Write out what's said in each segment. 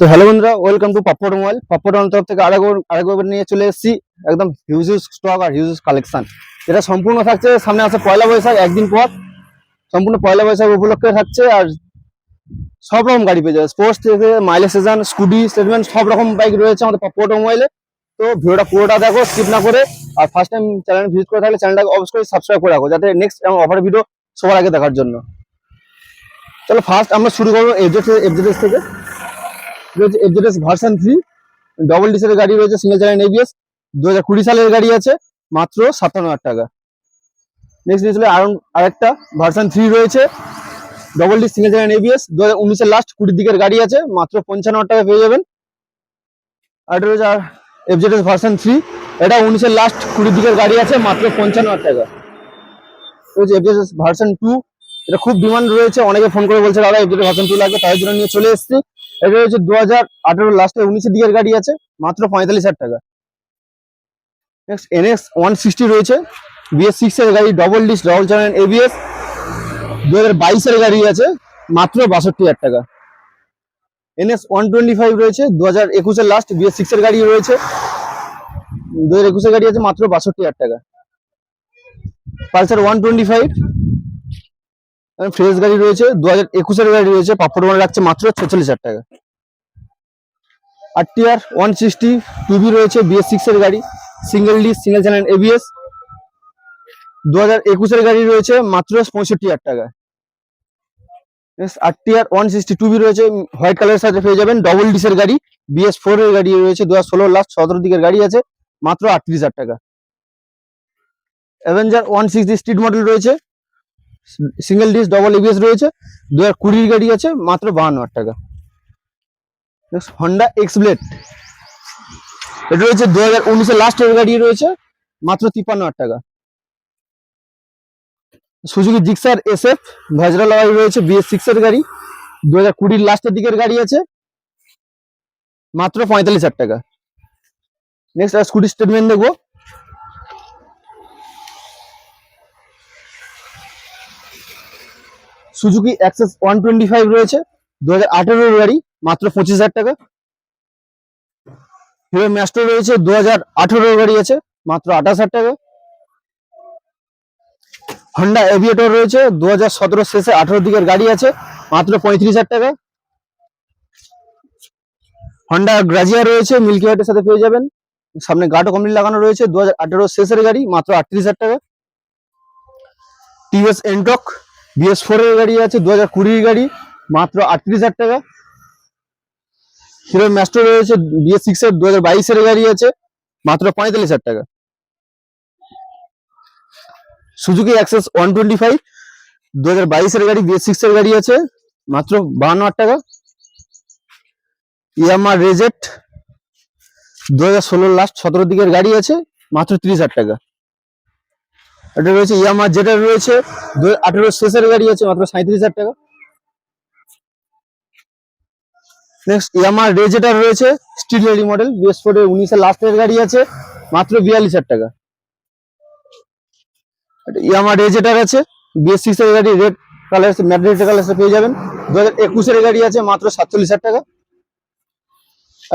তো হ্যালো বন্ধুরা welcome to পাপ্পর মোবাইল পাপ্পর মোবাইল তরফ থেকে আরেকবার আরেকবার নিয়ে চলে এসেছি। একদম হিউজ স্টক আর হিউজ কালেকশন এটা সম্পূর্ণ থাকছে, সামনে আছে পয়লা বৈশাখ, একদিন পর। সম্পূর্ণ পয়লা বৈশাখ উপলক্ষে থাকছে আর সব রকম গাড়ি পেয়ে যাবে। স্পোর্টস থেকে মাইলেজ সিজন স্কুটি স্টেটমেন্ট সব রকম বাইক রয়েছে আমাদের পাপ্পর মোবাইলে তো ভিডিওটা পুরোটা দেখো স্কিপ না করে। আর ফার্স্ট টাইম চ্যানেল ভিজিট করে থাকলে চ্যানেলটাকে অবশ্যই সাবস্ক্রাইব করে রাখো, যাতে নেক্সট অফার ভিডিও সবার আগে দেখার জন্য। চলো ফার্স্ট আমরা শুরু করব এফজেড এফজেডএস থেকে। রয়েছে এফজেডএস ভার্সন থ্রি ডবল ডিসের গাড়ি রয়েছে সিঙ্গেল চ্যানেল এবিএস দু হাজার কুড়ি সালের গাড়ি আছে, মাত্র সাতান্ন হাজার টাকা। নেক্সট নিয়েছিল আরন আরেকটা ভার্সন থ্রি রয়েছে double D single channel ABS দু হাজার উনিশের লাস্ট কুড়ির দিকের গাড়ি আছে, মাত্র পঞ্চান্ন হাজার টাকা পেয়ে যাবেন। আর রয়েছে এফজেডএস ভার্সন থ্রি এটা উনিশের লাস্ট কুড়ির দিকের গাড়ি আছে, মাত্র পঞ্চান্ন হাজার টাকা। রয়েছে এফজেডএস ভার্সন টু এটা খুব ডিমান্ড রয়েছে, অনেকে ফোন করে বলছে, দাদা এফজেডএস ভার্সন টু লাগবে? তার জন্য নিয়ে চলে এসেছি। এটা রয়েছে দু হাজার আঠেরো লাস্টে উনিশের দিকের গাড়ি আছে, মাত্র পঁয়তাল্লিশ হাজার টাকা। নেক্সট এনএস ওয়ান সিক্সটি রয়েছে বিএস সিক্স এর গাড়ি double disc double channel ABS দু হাজার বাইশের গাড়ি আছে, মাত্র বাষট্টি হাজার টাকা। এনএস ওয়ান টোয়েন্টি ফাইভ রয়েছে দু হাজার একুশের লাস্ট বিএস সিক্স এর গাড়ি রয়েছে দু হাজার একুশের গাড়ি আছে, মাত্র বাষট্টি হাজার টাকা। Pulsar one twenty five fresh গাড়ি রয়েছে দু হাজার একুশের গাড়ি রয়েছে, পাপড় মানে রাখছে মাত্র ছেচল্লিশ হাজার টাকা। আর T R one sixty two B রয়েছে বিএস সিক্স এর গাড়ি single D single channel ABS দু হাজার একুশের গাড়ি রয়েছে মাত্র পঁয়ষট্টি হাজার টাকা। আর T R one sixty two B রয়েছে হোয়াইট কালারের সাথে পেয়ে যাবেন ডবল ডিসের গাড়ি বিএস ফোর এর গাড়ি রয়েছে দু হাজার ষোলো লাস্ট সতেরো দিকের গাড়ি আছে, মাত্র আটত্রিশ হাজার টাকা। Avenger one sixty street model রয়েছে সিঙ্গেল ডিস ডবল এবিএস রয়েছে দু হাজার কুড়ির গাড়ি আছে, মাত্র বাহান্ন হাজার টাকা। হন্ডা এক্স ব্লেড এটা রয়েছে দু হাজার উনিশের লাস্টের গাড়ি রয়েছে, মাত্র তিপ্পান্ন হাজার টাকা। সুজুকি জিক্সার এস এফ ভাজরা লড়াই রয়েছে বিএস সিক্স এর গাড়ি দু হাজার কুড়ির লাস্টের দিকের গাড়ি আছে, মাত্র পঁয়তাল্লিশ হাজার টাকা। নেক্সট স্কুটি স্টেটমেন্ট দেখব। Suzuki Access one twenty five রয়েছে দু হাজার আঠেরোর গাড়ি, মাত্র পঁচিশ হাজার টাকা। হিরো ম্যাস্টার রয়েছে দু হাজার আঠেরোর গাড়ি আছে, মাত্র আঠাশ হাজার টাকা। হন্ডা এভিয়েটর রয়েছে দু হাজার সতেরো শেষে আঠেরো দিকের গাড়ি আছে, মাত্র পঁয়ত্রিশ হাজার টাকা। হন্ডা গ্রাজিয়া রয়েছে মিল্কি হোয়াইটের সাথে পেয়ে যাবেন। সামনে গাটো কমপ্লিট লাগানো রয়েছে দু হাজার আঠেরো শেষের গাড়ি, মাত্র আটত্রিশ হাজার টাকা। টিভিএস এন্টক বিএস ফোর এর গাড়ি আছে দু হাজার কুড়ির গাড়ি, মাত্র আটত্রিশ হাজার টাকা। হিরো ম্যাস্টার রয়েছে বিএস সিক্স এর দু হাজার বাইশের গাড়ি আছে, মাত্র পঁয়তাল্লিশ হাজার টাকা। Suzuki Access one twenty five দু হাজার বাইশের গাড়ি বিএস সিক্স এর গাড়ি আছে, মাত্র বাহান্ন হাজার টাকা। ইয়ামার রেজেট দু হাজার ষোলোর লাস্ট সতেরো দিকের গাড়ি আছে, মাত্র ত্রিশ হাজার টাকা। এটা রয়েছে ইয়ামার যেটা রয়েছে আঠেরো শেষের গাড়ি আছে, মাত্র সাঁত্রিশ হাজার টাকা। নেক্সট ইয়ামার রে যেটা রয়েছে still ready model BS four এর উনিশের লাস্টের গাড়ি আছে, মাত্র বিয়াল্লিশ হাজার টাকা। ইয়ামার রে যেটার আছে বিএস সিক্স গাড়ি red colour matte red colour পেয়ে যাবেন। দু হাজার একুশের গাড়ি আছে, মাত্র সাতচল্লিশ হাজার টাকা।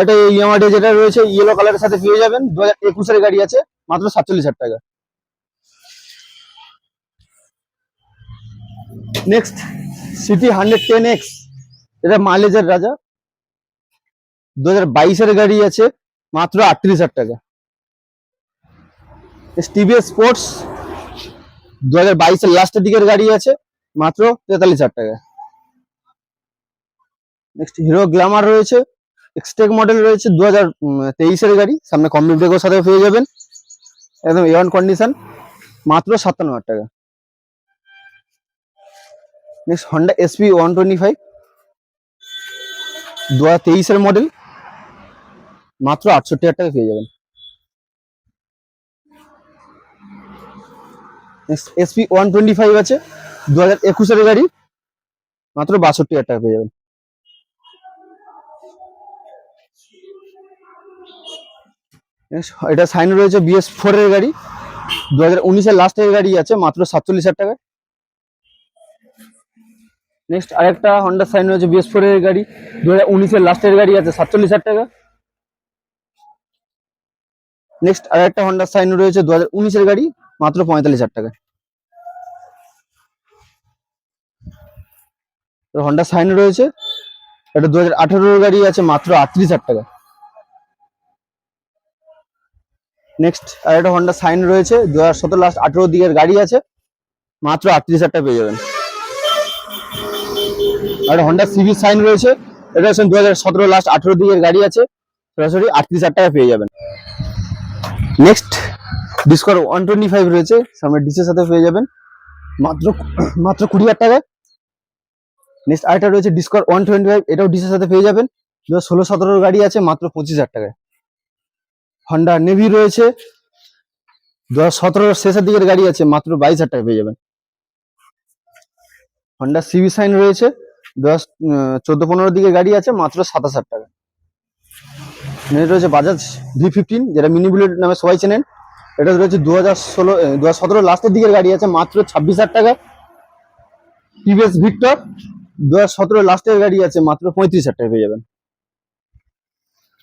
একটা ইয়ামার রে যেটা রয়েছে ইয়েলো কালারের সাথে পেয়ে যাবেন। দু হাজার একুশের গাড়ি আছে, মাত্র সাতচল্লিশ হাজার টাকা। Next CT hundred ten X এটা মাইলেজের রাজা। দু হাজার বাইশের গাড়ি আছে, মাত্র আটত্রিশ হাজার টাকা। টিভিএস স্পোর্টস দু হাজার বাইশের লাস্টের দিকের গাড়ি আছে, মাত্র তেতাল্লিশ হাজার টাকা। নেক্সট হিরো গ্ল্যামার রয়েছে এক্সটেক মডেল রয়েছে দু হাজার তেইশের গাড়ি, সামনে কমপ্লিট ব্রেকের সাথে পেয়ে যাবেন। একদম এ কন্ডিশন মাত্র সাতান্ন হাজার টাকা। Next Honda SP one twenty five দু হাজার তেইশের মডেল মাত্র আটষট্টি হাজার টাকা পেয়ে যাবেন। এসপি ওয়ান টোয়েন্টি ফাইভ আছে। দু হাজার একুশের গাড়ি। মাত্র বাষট্টি হাজার টাকা পেয়ে যাবেন। এটা সাইন রয়েছে বিএস ফোর এর গাড়ি। দু হাজার উনিশের লাস্টের গাড়ি আছে। মাত্র সাতচল্লিশ হাজার টাকা নেক্সট আরেকটা হন্ডা সাইন রয়েছে বিএস ফোর এর গাড়ি। দু হাজার উনিশের লাস্টের গাড়ি আছে, সাতচল্লিশ হাজার টাকা। নেক্সট আরেকটা হন্ডা সাইন রয়েছে দু হাজার উনিশের গাড়ি, মাত্র পঁয়তাল্লিশ হাজার টাকা। হন্ডা সাইন রয়েছে, এটা দু হাজার আঠেরোর গাড়ি আছে, মাত্র আটত্রিশ হাজার টাকা। নেক্সট আর একটা হন্ডা সাইন রয়েছে দু হাজার সতেরো লাস্ট আঠেরো দিকের গাড়ি আছে, মাত্র আটত্রিশ হাজার টাকা পেয়ে যাবেন। আর হন্ডা সিভি সাইন রয়েছে। এটা দু হাজার সতেরো লাস্ট আঠেরো দিকের গাড়ি আছে। সরাসরি আটত্রিশ হাজার টাকা পেয়ে যাবেন। Next Discover one twenty five রয়েছে। সামনে ডিসের সাথে পেয়ে যাবেন। মাত্র মাত্র কুড়ি হাজার টাকায়। নেক্সট আরেকটা রয়েছে ডিসকর ওয়ান টোয়েন্টি ফাইভ এটাও ডিসের সাথে পেয়ে যাবেন। দু হাজার ষোলো সতেরোর গাড়ি আছে মাত্র পঁচিশ হাজার টাকায়। হন্ডা নেভি রয়েছে। দু হাজার সতেরোর শেষের দিকের গাড়ি আছে মাত্র বাইশ হাজার টাকা পেয়ে যাবেন। হন্ডা সিভি সাইন রয়েছে। দু হাজার চোদ্দ পনেরোর দিকে গাড়ি আছে, মাত্র সাতাশ হাজার টাকা। রয়েছে বাজাজ ভি ফিফটিন যেটা মিনি বুলেট নামে সবাই চেনেন। এটা রয়েছে দু হাজার ষোলো দু হাজার সতেরো লাস্টের দিকের গাড়ি আছে, মাত্র ছাব্বিশ হাজার টাকা টিভিএস ভিক্টর দু হাজার সতেরো লাস্টের গাড়ি আছে, মাত্র পঁয়ত্রিশ হাজার টাকা পেয়ে যাবেন।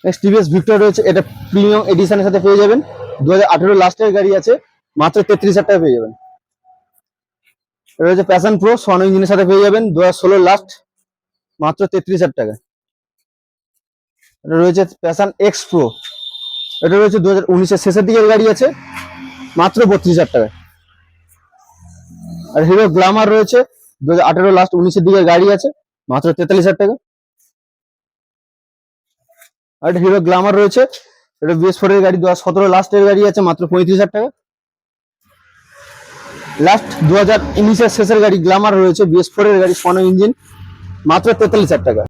নেক্সট টিভিএস ভিক্টর রয়েছে, এটা প্রিমিয়াম এডিশনের সাথে পেয়ে যাবেন। দু হাজার আঠেরো লাস্টের গাড়ি আছে, মাত্র তেত্রিশ হাজার টাকা পেয়ে যাবেন। এটা রয়েছে প্যাশন প্রো সোয়ানো ইঞ্জিনের সাথে পেয়ে যাবেন দু হাজার ষোলো লাস্ট মাত্র তেত্রিশ হাজার টাকা। এটা রয়েছে প্যাশন এক্স প্রো এটা রয়েছে দু হাজার উনিশের শেষের দিকের গাড়ি আছে, মাত্র বত্রিশ হাজার টাকা আর হিরো গ্লামার রয়েছে দু হাজার আঠেরো লাস্ট উনিশের দিকের গাড়ি আছে, মাত্র তেতাল্লিশ হাজার টাকা। আর হিরো গ্লামার রয়েছে, এটা বিএস ফোর এর গাড়ি দু হাজার সতেরো লাস্টের গাড়ি আছে, মাত্র পঁয়ত্রিশ হাজার টাকা। লাস্ট দু হাজার উনিশের শেষের গাড়ি গ্লামার রয়েছে বিএস ফোর এর গাড়ি সোনো ইঞ্জিন মাত্র তেতাল্লিশ হাজার টাকা।